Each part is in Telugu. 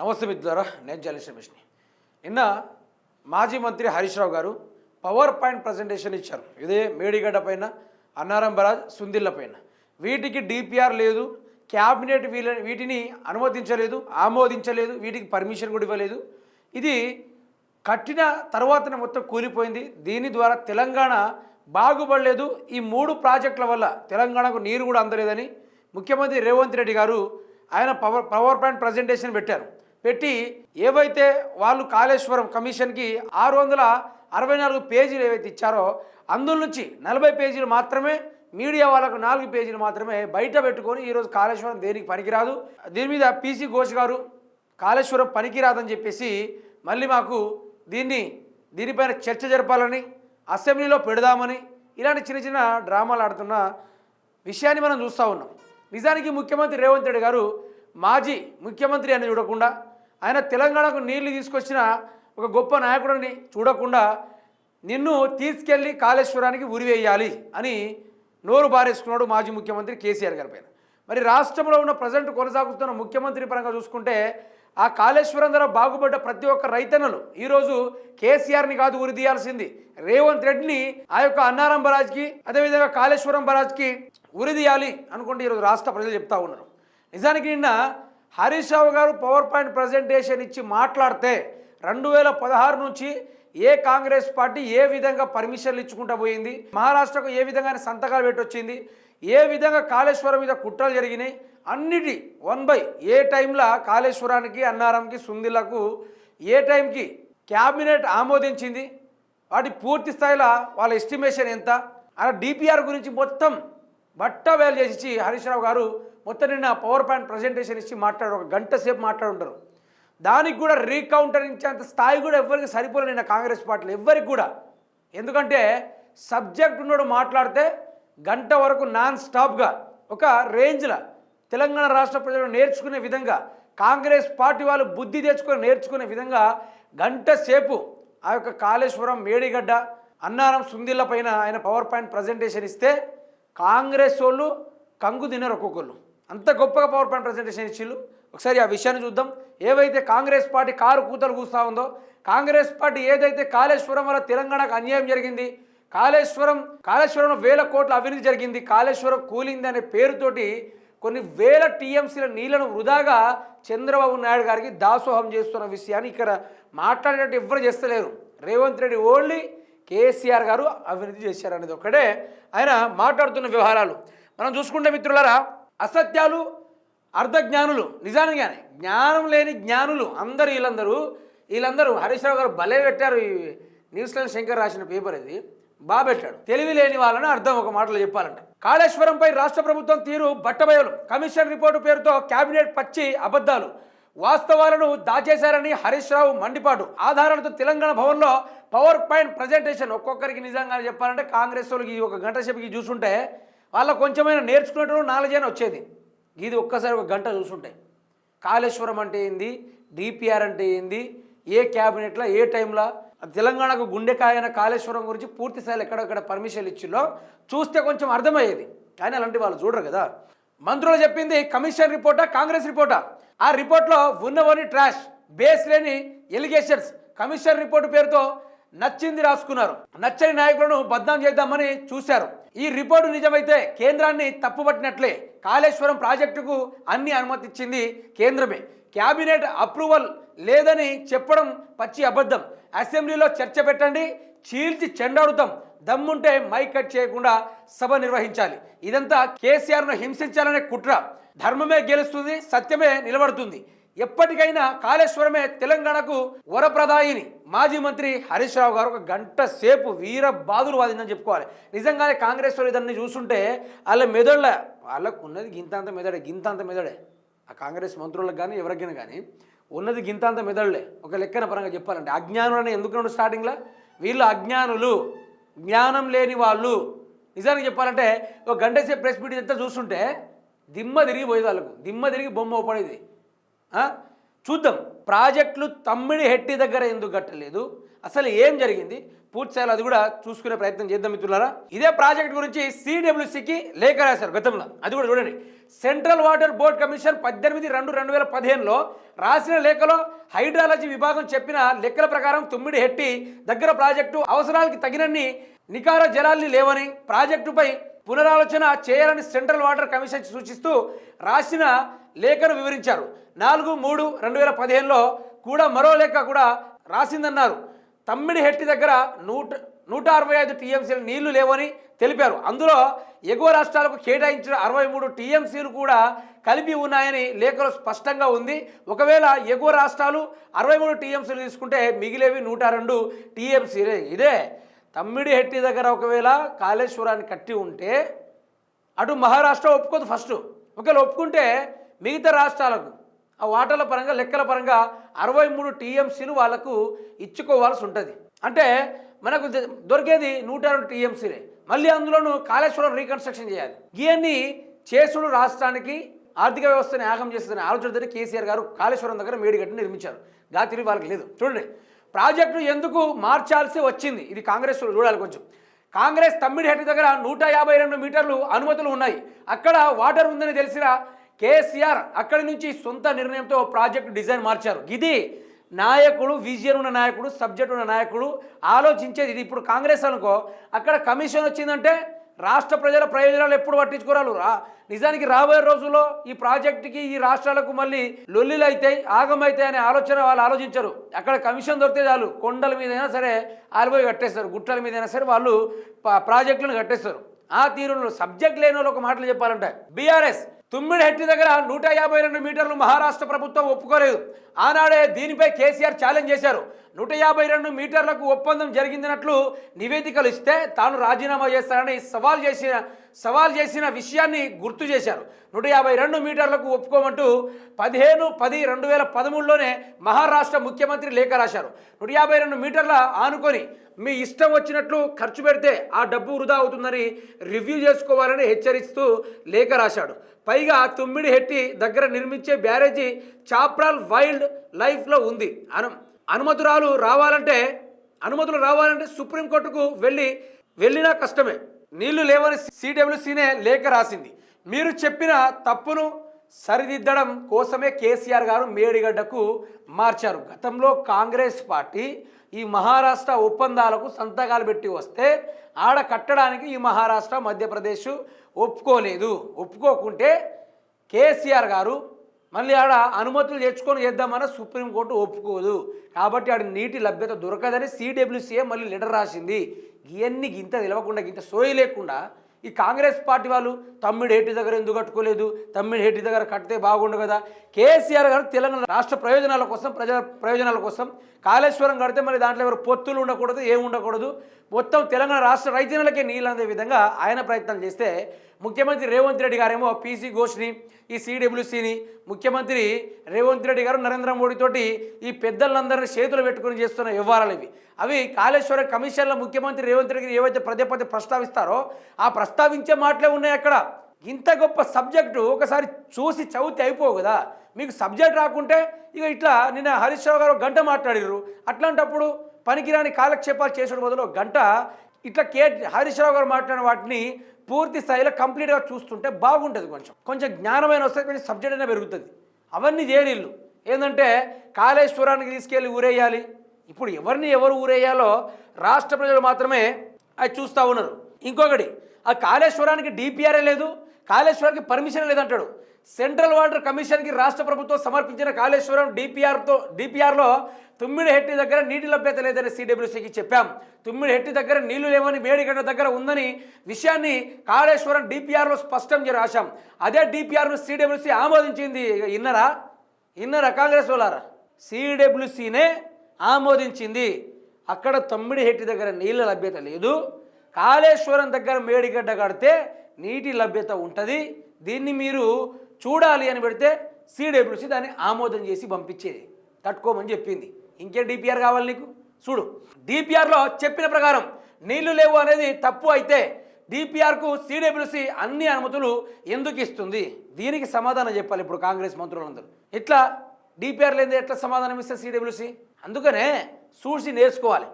నమస్తే మిత్రులారా నేను జర్నలిస్ట్ రమేష్ని. నిన్న మాజీ మంత్రి హరీష్ రావు గారు పవర్ పాయింట్ ప్రజెంటేషన్ ఇచ్చారు. ఇదే మేడిగడ్డ పైన అన్నారం బరాజ్ సుందిళ్ళ పైన. వీటికి డిపిఆర్ లేదు క్యాబినెట్ వీళ్ళ వీటిని అనుమతించలేదు ఆమోదించలేదు వీటికి పర్మిషన్ కూడా ఇవ్వలేదు. ఇది కట్టిన తర్వాతనే మొత్తం కూలిపోయింది. దీని ద్వారా తెలంగాణ బాగుపడలేదు. ఈ మూడు ప్రాజెక్టుల వల్ల తెలంగాణకు నీరు కూడా అందలేదని ముఖ్యమంత్రి రేవంత్ రెడ్డి గారు ఆయన పవర్ పవర్ పాయింట్ ప్రజెంటేషన్ పెట్టారు. పెట్టి ఏవైతే వాళ్ళు కాళేశ్వరం కమిషన్కి ఆరు వందల అరవై నాలుగు పేజీలు ఏవైతే ఇచ్చారో అందులో నుంచి నలభై పేజీలు మాత్రమే మీడియా వాళ్ళకు నాలుగు పేజీలు మాత్రమే బయట పెట్టుకొని ఈరోజు కాళేశ్వరం దేనికి పనికిరాదు. దీని మీద పీసీ ఘోష్ గారు కాళేశ్వరం పనికిరాదని చెప్పేసి మళ్ళీ మాకు దీన్ని దీనిపైన చర్చ జరపాలని అసెంబ్లీలో పెడదామని ఇలాంటి చిన్న చిన్న డ్రామాలు ఆడుతున్న విషయాన్ని మనం చూస్తూ ఉన్నాం. నిజానికి ముఖ్యమంత్రి రేవంత్ రెడ్డి గారు మాజీ ముఖ్యమంత్రి అని చూడకుండా ఆయన తెలంగాణకు నీళ్ళు తీసుకొచ్చిన ఒక గొప్ప నాయకుడిని చూడకుండా నిన్ను తీసుకెళ్ళి కాళేశ్వరానికి ఉరివేయాలి అని నోరు బారేసుకున్నాడు మాజీ ముఖ్యమంత్రి కేసీఆర్ గారి పైన. మరి రాష్ట్రంలో ఉన్న ప్రజెంట్ కొనసాగుతున్న ముఖ్యమంత్రి పరంగా చూసుకుంటే ఆ కాళేశ్వరం ద్వారా బాగుపడ్డ ప్రతి ఒక్క రైతన్నలు ఈరోజు కేసీఆర్ని కాదు ఉరి తీయాల్సింది. రేవంత్ రెడ్డిని ఆ యొక్క అన్నారం బరాజ్కి అదేవిధంగా కాళేశ్వరం బరాజ్కి ఉరి తీయాలి అనుకుంటే ఈరోజు రాష్ట్ర ప్రజలు చెప్తా ఉన్నారు. నిజానికి నిన్న హరీష్ రావు గారు పవర్ పాయింట్ ప్రజెంటేషన్ ఇచ్చి మాట్లాడితే రెండు వేల పదహారు నుంచి ఏ కాంగ్రెస్ పార్టీ ఏ విధంగా పర్మిషన్లు ఇచ్చుకుంటా పోయింది? మహారాష్ట్రకు ఏ విధంగా సంతకాలు పెట్టొచ్చింది? ఏ విధంగా కాళేశ్వరం మీద కుట్రలు జరిగినాయి? అన్నిటి వన్ బై ఏ టైంలో కాళేశ్వరానికి అన్నారంకి సుందిలకు ఏ టైంకి క్యాబినెట్ ఆమోదించింది? వాటి పూర్తి స్థాయిలో వాళ్ళ ఎస్టిమేషన్ ఎంత? అలా డిపిఆర్ గురించి మొత్తం బట్ట వేలు చేసి హరీష్ రావు గారు మొత్తం నిన్న పవర్ పాయింట్ ప్రజెంటేషన్ ఇచ్చి మాట్లాడు ఒక గంట సేపు మాట్లాడుంటారు. దానికి కూడా రీకౌంటర్ ఇచ్చేంత స్థాయి కూడా ఎవరికి సరిపోలే నిన్న కాంగ్రెస్ పార్టీలు ఎవరికి కూడా. ఎందుకంటే సబ్జెక్ట్ ఉన్నోడు మాట్లాడితే గంట వరకు నాన్ స్టాప్గా ఒక రేంజ్లో తెలంగాణ రాష్ట్ర ప్రజలు నేర్చుకునే విధంగా కాంగ్రెస్ పార్టీ వాళ్ళు బుద్ధి తెచ్చుకొని నేర్చుకునే విధంగా గంట సేపు ఆ యొక్క కాళేశ్వరం మేడిగడ్డ అన్నారం సుందిళ్ళ పైన ఆయన పవర్ పాయింట్ ప్రజెంటేషన్ ఇస్తే కాంగ్రెస్ వాళ్ళు కంగు తినరు ఒక్కొక్కళ్ళు. అంత గొప్పగా పవర్ పాయింట్ ప్రజెంటేషన్ ఇచ్చిళ్ళు. ఒకసారి ఆ విషయాన్ని చూద్దాం. ఏవైతే కాంగ్రెస్ పార్టీ కారు కూతలు కూస్తూ ఉందో కాంగ్రెస్ పార్టీ ఏదైతే కాళేశ్వరం వల్ల తెలంగాణకు అన్యాయం జరిగింది కాళేశ్వరం కాళేశ్వరంలో వేల కోట్ల అవినీతి జరిగింది కాళేశ్వరం కూలింది అనే పేరుతోటి కొన్ని వేల టీఎంసీల నీళ్ళను వృధాగా చంద్రబాబు నాయుడు గారికి దాసోహం చేస్తున్న విషయాన్ని ఇక్కడ మాట్లాడేటట్టు ఎవ్వరు చేస్తలేరు. రేవంత్ రెడ్డి ఓన్లీ కేసీఆర్ గారు అవినీతి చేశారనేది ఒకటే. ఆయన మాట్లాడుతున్న వ్యవహారాలు. మనం చూసుకుంటే మిత్రులరా అసత్యాలు అర్ధజ్ఞానులు నిజానిగానే జ్ఞానం లేని జ్ఞానులు అందరూ వీళ్ళందరూ వీళ్ళందరూ హరీష్ రావు గారు భలే పెట్టారు ఈ న్యూజిలాండ్ శంకర్ రాసిన పేపర్ ఇది. బాగా పెట్టాడు. తెలివి లేని వాళ్ళని అర్థం ఒక మాటలో చెప్పాలంట. కాళేశ్వరంపై రాష్ట్ర ప్రభుత్వం తీరు బట్టబయలు. కమిషన్ రిపోర్టు పేరుతో కేబినెట్ పచ్చి అబద్ధాలు. వాస్తవాలను దాచేశారని హరీష్ రావు మండిపాటు. ఆధారాలతో తెలంగాణ భవన్లో పవర్ పాయింట్ ప్రజెంటేషన్ ఒక్కొక్కరికి నిజంగా చెప్పాలంటే కాంగ్రెస్ వాళ్ళకి ఈ ఒక గంట సేపుకి చూసుంటే వాళ్ళ కొంచెమైనా నేర్చుకునేటప్పుడు నాలెడ్జ్ వచ్చేది. ఇది ఒక్కసారి ఒక గంట చూసుంటే. కాళేశ్వరం అంటే ఏంది? డిపిఆర్ అంటే ఏంది? ఏ క్యాబినెట్లో? ఏ టైంలో? తెలంగాణకు గుండెకాయన కాళేశ్వరం గురించి పూర్తి స్థాయిలో ఎక్కడెక్కడ పర్మిషన్ ఇచ్చిలో చూస్తే కొంచెం అర్థమయ్యేది. కానీ అలాంటి వాళ్ళు చూడరు కదా. మంత్రులు చెప్పింది కమిషన్ రిపోర్టా కాంగ్రెస్ రిపోర్టా? ఆ రిపోర్ట్లో ఉన్నవని ట్రాష్ బేస్ లేని ఎలిగేషన్స్ కమిషన్ రిపోర్టు పేరుతో నచ్చింది రాసుకున్నారు. నచ్చని నాయకులను బద్నాం చేద్దామని చూశారు. ఈ రిపోర్టు నిజమైతే కేంద్రాన్ని తప్పుపట్టినట్లే. కాళేశ్వరం ప్రాజెక్టుకు అన్ని అనుమతిచ్చింది కేంద్రమే. క్యాబినెట్ అప్రూవల్ లేదని చెప్పడం పచ్చి అబద్ధం. అసెంబ్లీలో చర్చ పెట్టండి చీల్చి చెండాడుతాం. దమ్ముంటే మైక్ కట్ చేయకుండా సభ నిర్వహించాలి. ఇదంతా కేసీఆర్ను హింసించాలనే కుట్ర. ధర్మమే గెలుస్తుంది సత్యమే నిలబడుతుంది. ఎప్పటికైనా కాళేశ్వరమే తెలంగాణకు వరప్రదాయిని. మాజీ మంత్రి హరీష్ రావు గారు ఒక గంట సేపు వీర బాధులు వాదిందని చెప్పుకోవాలి. నిజంగానే కాంగ్రెస్ వాళ్ళు ఇదన్నీ చూస్తుంటే వాళ్ళ మెదళ్ళ వాళ్ళకు ఉన్నది గింతంత మెదడే గింతంత మెదడే. ఆ కాంగ్రెస్ మంత్రులకు కానీ ఎవరికైనా కానీ ఉన్నది గింతంత మెదడులే ఒక లెక్కన పరంగా చెప్పాలంటే అజ్ఞానులు అని ఎందుకు స్టార్టింగ్లో? వీళ్ళు అజ్ఞానులు. జ్ఞానం లేని వాళ్ళు. నిజానికి చెప్పాలంటే ఒక గంట సేపు ప్రెస్ మీట్ ఎంత చూస్తుంటే దిమ్మ తిరిగి పోయేది వాళ్ళకు. దిమ్మ తిరిగి బొమ్మ పడేది చూద్దాం. ప్రాజెక్టులు తమ్మిడి హెట్టి దగ్గర ఎందుకు కట్టలేదు? అసలు ఏం జరిగింది? పూర్తి స్థాయిలో అది కూడా చూసుకునే ప్రయత్నం చేద్దాం మిత్రులారా. ఇదే ప్రాజెక్ట్ గురించి సిడబ్ల్యూసికి లేఖ రాశారు గతంలో. అది కూడా చూడండి. సెంట్రల్ వాటర్ బోర్డ్ కమిషన్ పద్దెనిమిది రెండు రెండు వేల పదిహేనులో రాసిన లేఖలో హైడ్రాలజీ విభాగం చెప్పిన లెక్కల ప్రకారం తుమ్మిడి హెట్టి దగ్గర ప్రాజెక్టు అవసరాలకి తగినన్ని నికార జలాల్ని లేవని ప్రాజెక్టుపై పునరాలోచన చేయాలని సెంట్రల్ వాటర్ కమిషన్ సూచిస్తూ రాసిన లేఖను వివరించారు. నాలుగు మూడు రెండు వేల పదిహేనులో కూడా మరో లేఖ కూడా రాసిందన్నారు. తమ్మిడి హెట్టి దగ్గర నూట నూట అరవై ఐదు టీఎంసీలు నీళ్ళు లేవని తెలిపారు. అందులో ఎగువ రాష్ట్రాలకు కేటాయించిన అరవై మూడు టీఎంసీలు కూడా కలిపి ఉన్నాయని లేఖలో స్పష్టంగా ఉంది. ఒకవేళ ఎగువ రాష్ట్రాలు అరవై మూడు టీఎంసీలు తీసుకుంటే మిగిలేవి నూట రెండు టీఎంసీలే. ఇదే తమ్మిడి హెట్టి దగ్గర ఒకవేళ కాళేశ్వరాన్ని కట్టి ఉంటే అటు మహారాష్ట్ర ఒప్పుకోదు ఫస్ట్. ఒకవేళ ఒప్పుకుంటే మిగతా రాష్ట్రాలకు ఆ వాటర్ల పరంగా లెక్కల పరంగా అరవై మూడు టీఎంసీలు వాళ్ళకు ఇచ్చుకోవాల్సి ఉంటుంది. అంటే మనకు దొరికేది నూట రెండు టీఎంసీలే. మళ్ళీ అందులోనూ కాళేశ్వరం రీకన్స్ట్రక్షన్ చేయాలి. ఇవన్నీ చేసుడు రాష్ట్రానికి ఆర్థిక వ్యవస్థని యాగం చేస్తుందని ఆలోచనతో కేసీఆర్ గారు కాళేశ్వరం దగ్గర మేడిగడ్డ నిర్మించారు. గాతిరి వాళ్ళకి లేదు. చూడండి ప్రాజెక్టు ఎందుకు మార్చాల్సి వచ్చింది? ఇది కాంగ్రెస్ చూడాలి కొంచెం. కాంగ్రెస్ తమ్మిడిహెట్టి దగ్గర నూట యాభై రెండు మీటర్లు అనుమతులు ఉన్నాయి. అక్కడ వాటర్ ఉందని తెలిసిన కేసీఆర్ అక్కడి నుంచి సొంత నిర్ణయంతో ప్రాజెక్టు డిజైన్ మార్చారు. ఇది నాయకుడు విజన్ ఉన్న నాయకుడు సబ్జెక్ట్ ఉన్న నాయకుడు ఆలోచించేది ఇది. ఇప్పుడు కాంగ్రెస్ అనుకో అక్కడ కమిషన్ వచ్చిందంటే రాష్ట్ర ప్రజల ప్రయోజనాలు ఎప్పుడు పట్టించుకోరాలు? రా నిజానికి రాబోయే రోజుల్లో ఈ ప్రాజెక్టుకి ఈ రాష్ట్రాలకు మళ్ళీ లొల్లిలు అవుతాయి ఆగమైతాయి అనే ఆలోచన వాళ్ళు ఆలోచించరు. అక్కడ కమిషన్ దొరికితే చాలు కొండల మీదైనా సరే ఆలిపోయి కట్టేస్తారు గుట్టల మీదైనా సరే వాళ్ళు ప్రాజెక్టులను కట్టేస్తారు. ఆ తీరులో సబ్జెక్ట్ లేని వాళ్ళు ఒక మాటలు చెప్పాలంటే బీఆర్ఎస్ తుమ్మిడి హెట్టి దగ్గర నూట యాభై రెండు మీటర్లు మహారాష్ట్ర ప్రభుత్వం ఒప్పుకోలేదు. ఆనాడే దీనిపై కేసీఆర్ ఛాలెంజ్ చేశారు. నూట యాభై రెండు మీటర్లకు ఒప్పందం జరిగిందినట్లు నివేదికలు ఇస్తే తాను రాజీనామా చేస్తానని సవాల్ చేసిన సవాల్ చేసిన విషయాన్ని గుర్తు చేశారు. నూట యాభై రెండు మీటర్లకు ఒప్పుకోమంటూ పదిహేను పది రెండు వేల పదమూడులోనే మహారాష్ట్ర ముఖ్యమంత్రి లేఖ రాశారు. నూట యాభై రెండు మీటర్ల ఆనుకొని మీ ఇష్టం వచ్చినట్లు ఖర్చు పెడితే ఆ డబ్బు వృధా అవుతుందని రివ్యూ చేసుకోవాలని హెచ్చరిస్తూ లేఖ రాశాడు. పైగా తుమ్మిడి హెట్టి దగ్గర నిర్మించే బ్యారేజీ చాప్రాల్ వైల్డ్ లైఫ్లో ఉంది. అను అనుమతురాలు రావాలంటే అనుమతులు రావాలంటే సుప్రీంకోర్టుకు వెళ్ళి వెళ్ళినా కష్టమే. నీళ్ళు లేవని సిడబ్ల్యూసీనే లేఖ రాసింది. మీరు చెప్పిన తప్పును సరిదిద్దడం కోసమే కేసీఆర్ గారు మేడిగడ్డకు మార్చారు. గతంలో కాంగ్రెస్ పార్టీ ఈ మహారాష్ట్ర ఒప్పందాలకు సంతకాలు పెట్టి వస్తే ఆడ కట్టడానికి ఈ మహారాష్ట్ర మధ్యప్రదేశ్ ఒప్పుకోలేదు. ఒప్పుకోకుంటే కేసీఆర్ గారు మళ్ళీ ఆడ అనుమతులు తెచ్చుకొని చేద్దామన్న సుప్రీంకోర్టు ఒప్పుకోదు. కాబట్టి ఆడ నీటి లభ్యత దొరకదని సిడబ్ల్యూసీఏ మళ్ళీ లెటర్ రాసింది. ఇవన్నీ గింత తెలవకుండా గింత సోయి లేకుండా ఈ కాంగ్రెస్ పార్టీ వాళ్ళు తమ్మిడి హేటి దగ్గర ఎందుకు కట్టుకోలేదు? తమ్మిడి హేటి దగ్గర కడితే బాగుండు కదా? కేసీఆర్ గారు తెలంగాణ రాష్ట్ర ప్రయోజనాల కోసం ప్రజల ప్రయోజనాల కోసం కాళేశ్వరం కడితే మరి దాంట్లో ఎవరు పొత్తులు ఉండకూడదు ఏమి ఉండకూడదు? మొత్తం తెలంగాణ రాష్ట్ర రైతన్నలకే నీళ్ళు అందే విధంగా ఆయన ప్రయత్నం చేస్తే ముఖ్యమంత్రి రేవంత్ రెడ్డి గారేమో పీసీ ఘోష్ని ఈ సిడబ్ల్యూసీని ముఖ్యమంత్రి రేవంత్ రెడ్డి గారు నరేంద్ర మోడీ తోటి ఈ పెద్దలందరినీ చేతులు పెట్టుకుని చేస్తున్న వ్యవహారాలు ఇవి. అవి కాళేశ్వర కమిషన్లో ముఖ్యమంత్రి రేవంత్ రెడ్డి ఏవైతే పదే పదే ప్రస్తావిస్తారో ఆ ప్రస్తావించే మాటలే ఉన్నాయి అక్కడ. ఇంత గొప్ప సబ్జెక్టు ఒకసారి చూసి చదివితే అయిపోవు కదా. మీకు సబ్జెక్ట్ రాకుంటే ఇక ఇట్లా నిన్న హరీష్ రావు గారు ఒక గంట మాట్లాడిర్రు. అట్లాంటప్పుడు పనికిరాని కాలక్షేపాలు చేసుడు బదులు గంట ఇట్లా కే హరీష్ రావు గారు మాట్లాడిన వాటిని పూర్తి స్థాయిలో కంప్లీట్గా చూస్తుంటే బాగుంటుంది కొంచెం. కొంచెం జ్ఞానమైన వస్తే కొంచెం సబ్జెక్ట్ అయినా పెరుగుతుంది. అవన్నీ చేయనిళ్ళు ఏంటంటే కాళేశ్వరానికి తీసుకెళ్ళి ఊరేయాలి. ఇప్పుడు ఎవరిని ఎవరు ఊరేయాలో రాష్ట్ర ప్రజలు మాత్రమే అది చూస్తూ ఉన్నారు. ఇంకొకటి ఆ కాళేశ్వరానికి డిపిఆర్ఏ లేదు. కాళేశ్వరానికి పర్మిషన్ లేదంటాడు. సెంట్రల్ వాటర్ కమిషన్కి రాష్ట్ర ప్రభుత్వం సమర్పించిన కాళేశ్వరం డిపిఆర్తో డిపిఆర్లో తుమ్మిడి హెట్టి దగ్గర నీటి లభ్యత లేదని సిడబ్ల్యూసీకి చెప్పాం. తుమ్మిడి హెట్టి దగ్గర నీళ్ళు లేవని మేడిగడ్డ దగ్గర ఉందని విషయాన్ని కాళేశ్వరం డిపిఆర్లో స్పష్టం చేసి రాశాం. అదే డిపిఆర్ను సిడబ్ల్యూసీ ఆమోదించింది. ఇన్నరా? ఇన్నరా కాంగ్రెస్ వాళ్ళారా? సిడబ్ల్యూసీనే ఆమోదించింది. అక్కడ తమ్మిడి హెట్టి దగ్గర నీళ్ళ లభ్యత లేదు. కాళేశ్వరం దగ్గర మేడిగడ్డ కడితే నీటి లభ్యత ఉంటుంది. దీన్ని మీరు చూడాలి అని పెడితే సిడబ్ల్యూసి దాన్ని ఆమోదం చేసి పంపించేది. తట్టుకోమని చెప్పింది. ఇంకే డిపిఆర్ కావాలి నీకు? చూడు. డిపిఆర్లో చెప్పిన ప్రకారం నీళ్ళు లేవు అనేది తప్పు అయితే డిపిఆర్కు సిడబ్ల్యూసి అన్ని అనుమతులు ఎందుకు ఇస్తుంది? దీనికి సమాధానం చెప్పాలి ఇప్పుడు కాంగ్రెస్ మంత్రులందరూ. ఇట్లా డిపిఆర్ లేని ఎట్లా సమాధానం ఇస్తే సిడబ్ల్యూసి? అందుకనే చూసి నేర్చుకోవాలి.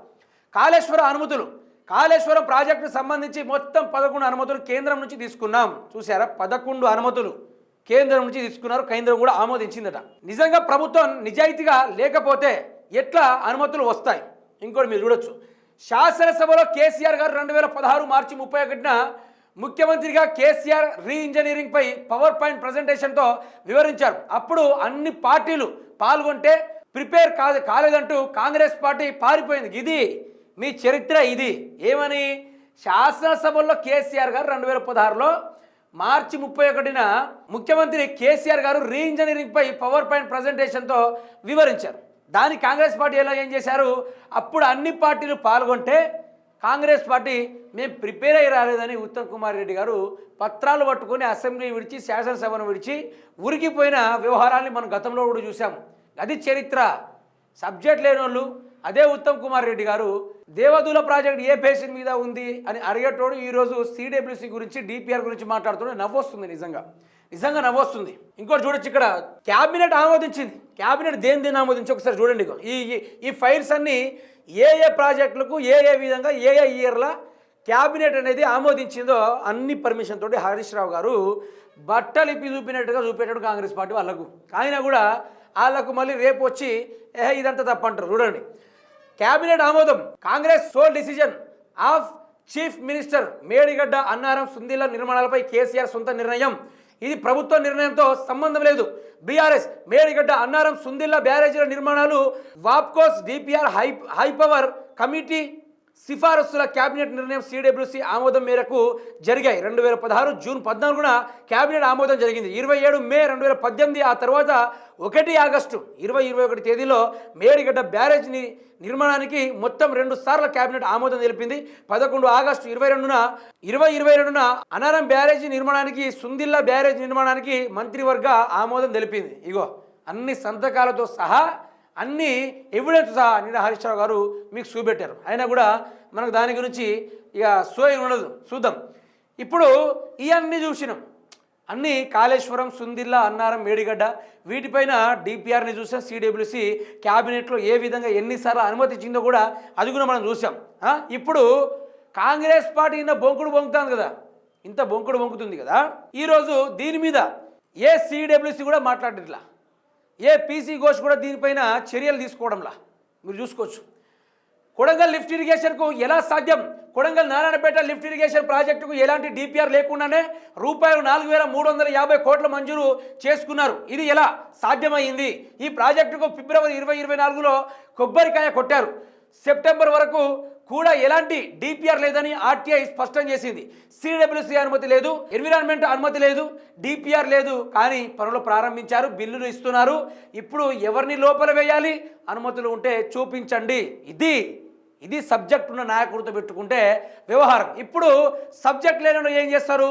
కాళేశ్వర అనుమతులు కాళేశ్వరం ప్రాజెక్టుకు సంబంధించి మొత్తం పదకొండు అనుమతులు కేంద్రం నుంచి తీసుకున్నాం. చూసారా పదకొండు అనుమతులు కేంద్రం నుంచి తీసుకున్నారు. కేంద్రం కూడా ఆమోదించిందట. నిజంగా ప్రభుత్వం నిజాయితీగా లేకపోతే ఎట్లా అనుమతులు వస్తాయి? ఇంకోటి మీరు చూడొచ్చు. శాసనసభలో కేసీఆర్ గారు రెండు వేల పదహారు మార్చి ముప్పై ఒకటిన ముఖ్యమంత్రిగా కేసీఆర్ రీ ఇంజనీరింగ్ పై పవర్ పాయింట్ ప్రజెంటేషన్తో వివరించారు. అప్పుడు అన్ని పార్టీలు పాల్గొంటే ప్రిపేర్ కాదు కాలేదంటూ కాంగ్రెస్ పార్టీ పారిపోయింది. ఇది మీ చరిత్ర ఇది. ఏమని? శాసనసభలో కేసీఆర్ గారు రెండు వేల పదహారులో మార్చి ముప్పై ఒకటిన ముఖ్యమంత్రి కేసీఆర్ గారు రీ ఇంజనీరింగ్పై పవర్ పాయింట్ ప్రజెంటేషన్తో వివరించారు. దాని కాంగ్రెస్ పార్టీ ఎలా ఏం చేశారు? అప్పుడు అన్ని పార్టీలు పాల్గొంటే కాంగ్రెస్ పార్టీ మేము ప్రిపేర్ అయ్యి రాలేదని ఉత్తమ్ కుమార్ రెడ్డి గారు పత్రాలు పట్టుకొని అసెంబ్లీ విడిచి శాసనసభను విడిచి ఉరికిపోయిన వ్యవహారాన్ని మనం గతంలో కూడా చూసాం అది చరిత్ర. సబ్జెక్ట్ లేని వాళ్ళు అదే ఉత్తమ్ కుమార్ రెడ్డి గారు దేవదూల ప్రాజెక్ట్ ఏ పేషెంట్ మీద ఉంది అని అడిగేటోడు ఈరోజు సిడబ్ల్యూసి గురించి డిపిఆర్ గురించి మాట్లాడుతుంటే నవ్వొస్తుంది నిజంగా. నిజంగా నవ్వొస్తుంది. ఇంకోటి చూడొచ్చు ఇక్కడ. క్యాబినెట్ ఆమోదించింది. క్యాబినెట్ దేని దేని ఆమోదించి ఒకసారి చూడండి ఈ ఈ- ఫైల్స్ అన్నీ ఏ ఏ ప్రాజెక్టులకు ఏ ఏ విధంగా ఏ ఏ ఇయర్లో క్యాబినెట్ అనేది ఆమోదించిందో అన్ని పర్మిషన్ తోటి హరీష్ రావు గారు బట్టలిపి చూపినట్టుగా చూపేటాడు కాంగ్రెస్ పార్టీ వాళ్ళకు. అయినా కూడా వాళ్ళకు మళ్ళీ రేపు వచ్చి ఏహే ఇదంతా తప్పంటారు. చూడండి. కేబినెట్ ఆమోదం. Congress sole decision of chief minister Medigadda Annaram Sundilla నిర్మాణాలపై కేసీఆర్ సొంత నిర్ణయం. ఇది ప్రభుత్వ నిర్ణయంతో సంబంధం లేదు. బీఆర్ఎస్ మేడిగడ్డ అన్నారం సుందిల్ల బ్యారేజీల నిర్మాణాలు వాప్కోస్ DPR high high power committee సిఫారసుల cabinet నిర్ణయం సిడబ్ల్యూసి ఆమోదం మేరకు జరిగాయి. రెండు వేల పదహారు జూన్ పద్నాలుగున కేబినెట్ ఆమోదం జరిగింది. ఇరవై ఏడు మే రెండు వేల పద్దెనిమిది ఆ తర్వాత ఒకటి ఆగస్టు ఇరవై ఇరవై ఒకటి తేదీలో మేడిగడ్డ బ్యారేజ్ని నిర్మాణానికి మొత్తం రెండు సార్లు కేబినెట్ ఆమోదం తెలిపింది. పదకొండు ఆగస్టు ఇరవై రెండున ఇరవై ఇరవై రెండున అనారం బ్యారేజీ నిర్మాణానికి సుందిల్లా బ్యారేజ్ నిర్మాణానికి మంత్రివర్గ ఆమోదం తెలిపింది. ఇగో అన్ని సంతకాలతో సహా అన్ని ఎవిడెన్స్ సహా నిన్న హరీష్ రావు గారు మీకు చూపెట్టారు. అయినా కూడా మనకు దాని గురించి ఇక సోయి ఉండదు. చూద్దాం. ఇప్పుడు ఇవన్నీ చూసినాం. అన్నీ కాళేశ్వరం సుందిల్లా అన్నారం మేడిగడ్డ వీటిపైన డిపిఆర్ని చూసాం సిడబ్ల్యూసి క్యాబినెట్లో ఏ విధంగా ఎన్నిసార్లు అనుమతించిందో కూడా అది కూడా మనం చూసాం. ఇప్పుడు కాంగ్రెస్ పార్టీ ఇంత బొంకుడు బొంకుతుంది కదా. ఇంత బొంకుడు బొంకుతుంది కదా. ఈరోజు దీని మీద ఏ సిడబ్ల్యూసి కూడా మాట్లాడట్లా. ఏ పీసీ ఘోష్ కూడా దీనిపైన చర్యలు తీసుకోవడంలా. మీరు చూసుకోవచ్చు. కొడంగల్ లిఫ్ట్ ఇరిగేషన్కు ఎలా సాధ్యం? కొడంగల్ నారాయణపేట లిఫ్ట్ ఇరిగేషన్ ప్రాజెక్టుకు ఎలాంటి డిపిఆర్ లేకుండానే రూపాయలు నాలుగు వేల మూడు వందల యాభై కోట్ల మంజూరు చేసుకున్నారు. ఇది ఎలా సాధ్యమైంది? ఈ ప్రాజెక్టుకు ఫిబ్రవరి ఇరవై ఇరవై నాలుగులో కొబ్బరికాయ కొట్టారు. సెప్టెంబర్ వరకు కూడా ఎలాంటి డిపిఆర్ లేదని ఆర్టీఐ స్పష్టం చేసింది. సిడబ్ల్యూసి అనుమతి లేదు ఎన్విరాన్మెంట్ అనుమతి లేదు డిపిఆర్ లేదు కానీ పనులు ప్రారంభించారు బిల్లులు ఇస్తున్నారు. ఇప్పుడు ఎవరిని లోపల వేయాలి? అనుమతులు ఉంటే చూపించండి. ఇది ఇది సబ్జెక్ట్ ఉన్న నాయకుడితో పెట్టుకుంటే వ్యవహారం. ఇప్పుడు సబ్జెక్ట్ లేని ఏం చేస్తారు?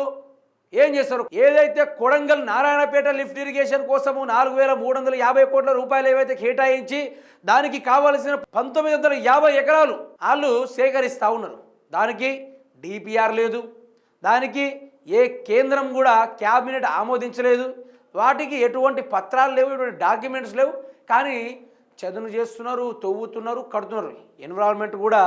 ఏం చేస్తారు? ఏదైతే కొడంగల్ నారాయణపేట లిఫ్ట్ ఇరిగేషన్ కోసము నాలుగు వేల మూడు వందల యాభై కోట్ల రూపాయలు ఏవైతే కేటాయించి దానికి కావలసిన పంతొమ్మిది వందల యాభై ఎకరాలు వాళ్ళు సేకరిస్తూ ఉన్నారు. దానికి డిపిఆర్ లేదు. దానికి ఏ కేంద్రం కూడా క్యాబినెట్ ఆమోదించలేదు. వాటికి ఎటువంటి పత్రాలు లేవు ఎటువంటి డాక్యుమెంట్స్ లేవు. కానీ చదును చేస్తున్నారు తవ్వుతున్నారు కడుతున్నారు. ఎన్విరాన్మెంట్ కూడా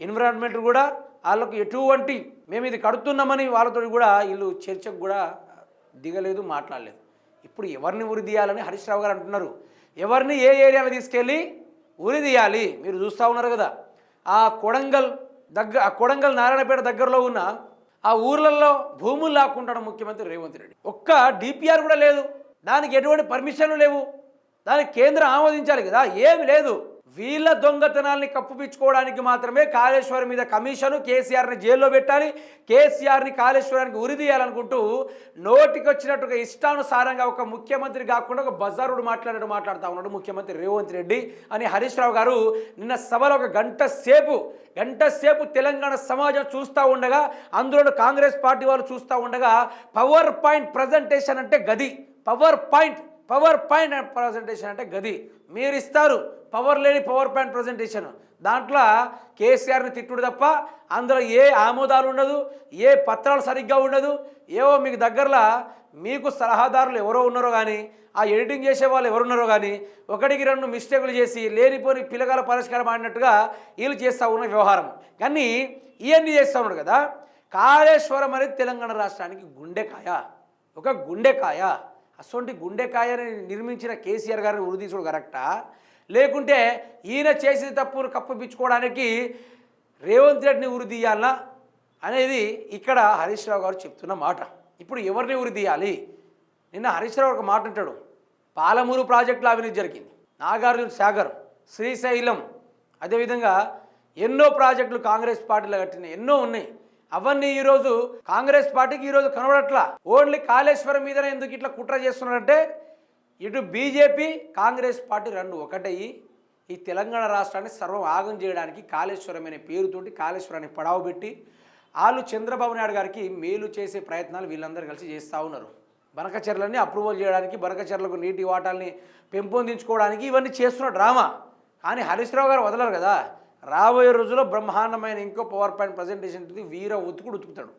ఎన్విరాన్మెంట్ కూడా వాళ్ళకు ఎటువంటి మేము ఇది కడుతున్నామని వాళ్ళతో కూడా వీళ్ళు చర్చకు కూడా దిగలేదు మాట్లాడలేదు. ఇప్పుడు ఎవరిని ఉరి తీయాలని హరీష్ రావు గారు అంటున్నారు. ఎవరిని ఏ ఏరియాలో తీసుకెళ్ళి ఉరి తీయాలి? మీరు చూస్తూ ఉన్నారు కదా. ఆ కొడంగల్ దగ్గర ఆ కొడంగల్ నారాయణపేట దగ్గరలో ఉన్న ఆ ఊర్లలో భూములు లాక్కుంటాడు ముఖ్యమంత్రి రేవంత్ రెడ్డి. ఒక్క డిపిఆర్ కూడా లేదు. దానికి ఎటువంటి పర్మిషన్లు లేవు. దానికి కేంద్రం ఆమోదించాలి కదా. ఏమి లేదు. వీళ్ళ దొంగతనాల్ని కప్పుపించుకోవడానికి మాత్రమే కాళేశ్వరం మీద కమిషను కేసీఆర్ని జైల్లో పెట్టాలి. కేసీఆర్ని కాళేశ్వరానికి ఉరిదీయాలనుకుంటూ నోటికొచ్చినట్టు ఒక ఇష్టానుసారంగా ఒక ముఖ్యమంత్రి కాకుండా ఒక బజారుడు మాట్లాడినట్టు మాట్లాడుతూ ఉన్నాడు ముఖ్యమంత్రి రేవంత్ రెడ్డి అని హరీష్ రావు గారు. నిన్న సభలో ఒక గంట సేపు గంట సేపు తెలంగాణ సమాజం చూస్తూ ఉండగా అందులో కాంగ్రెస్ పార్టీ వాళ్ళు చూస్తూ ఉండగా పవర్ పాయింట్ ప్రజెంటేషన్ అంటే గది. Power point power point presentation అంటే గది. మీరు ఇస్తారు పవర్ లేని పవర్ పాయింట్ ప్రజెంటేషన్. దాంట్లో కేసీఆర్ని తిట్టుడు తప్ప అందులో ఏ ఆమోదాలు ఉండదు ఏ పత్రాలు సరిగ్గా ఉండదు. ఏవో మీకు దగ్గరలో మీకు సలహాదారులు ఎవరో ఉన్నారో కానీ ఆ ఎడిటింగ్ చేసే వాళ్ళు ఎవరున్నారో కానీ ఒకటికి రెండు మిస్టేకులు చేసి లేనిపోని పిల్లగాల పరిష్కారం ఆడినట్టుగా వీళ్ళు చేస్తూ ఉన్న వ్యవహారం. కానీ ఇవన్నీ చేస్తూ ఉన్నాడు కదా కాళేశ్వరం అనేది తెలంగాణ రాష్ట్రానికి గుండెకాయ. ఒక గుండెకాయ. అసొంటి గుండెకాయని నిర్మించిన కేసీఆర్ గారిని ఉరిదీసుడు కరెక్టా? లేకుంటే ఈయన చేసిన తప్పును కప్పబిచ్చుకోవడానికి రేవంత్ రెడ్డిని ఉరిదీయాలా అనేది ఇక్కడ హరీష్ రావు గారు చెప్తున్న మాట. ఇప్పుడు ఎవరిని ఉరిదీయాలి నిన్న హరీష్ రావు ఒక మాట అంటాడు. పాలమూరు ప్రాజెక్టులో అవినీతి జరిగింది. నాగార్జున సాగర్ శ్రీశైలం అదేవిధంగా ఎన్నో ప్రాజెక్టులు కాంగ్రెస్ పార్టీలో కట్టిన ఎన్నో ఉన్నాయి. అవన్నీ ఈరోజు కాంగ్రెస్ పార్టీకి ఈరోజు కనబడట్లా. ఓన్లీ కాళేశ్వరం మీదనే ఎందుకు ఇట్లా కుట్ర చేస్తున్నారంటే ఇటు బీజేపీ కాంగ్రెస్ పార్టీ రెండు ఒకటయ్యి. ఈ తెలంగాణ రాష్ట్రాన్ని సర్వం ఆగం చేయడానికి కాళేశ్వరం అనే పేరుతోటి కాళేశ్వరాన్ని పడావు పెట్టి వాళ్ళు చంద్రబాబు నాయుడు గారికి మేలు చేసే ప్రయత్నాలు వీళ్ళందరూ కలిసి చేస్తూ ఉన్నారు. బనకచర్లని అప్రూవల్ చేయడానికి బనకచర్లకు నీటి వాటాల్ని పెంపొందించుకోవడానికి ఇవన్నీ చేస్తున్న డ్రామా. కానీ హరీశ్రావు గారు వదలరు కదా. రాబోయే రోజుల్లో బ్రహ్మాండమైన ఇంకో పవర్ పాయింట్ ప్రజెంటేషన్ వీర ఉతుకుడు ఉతుకుతాడు.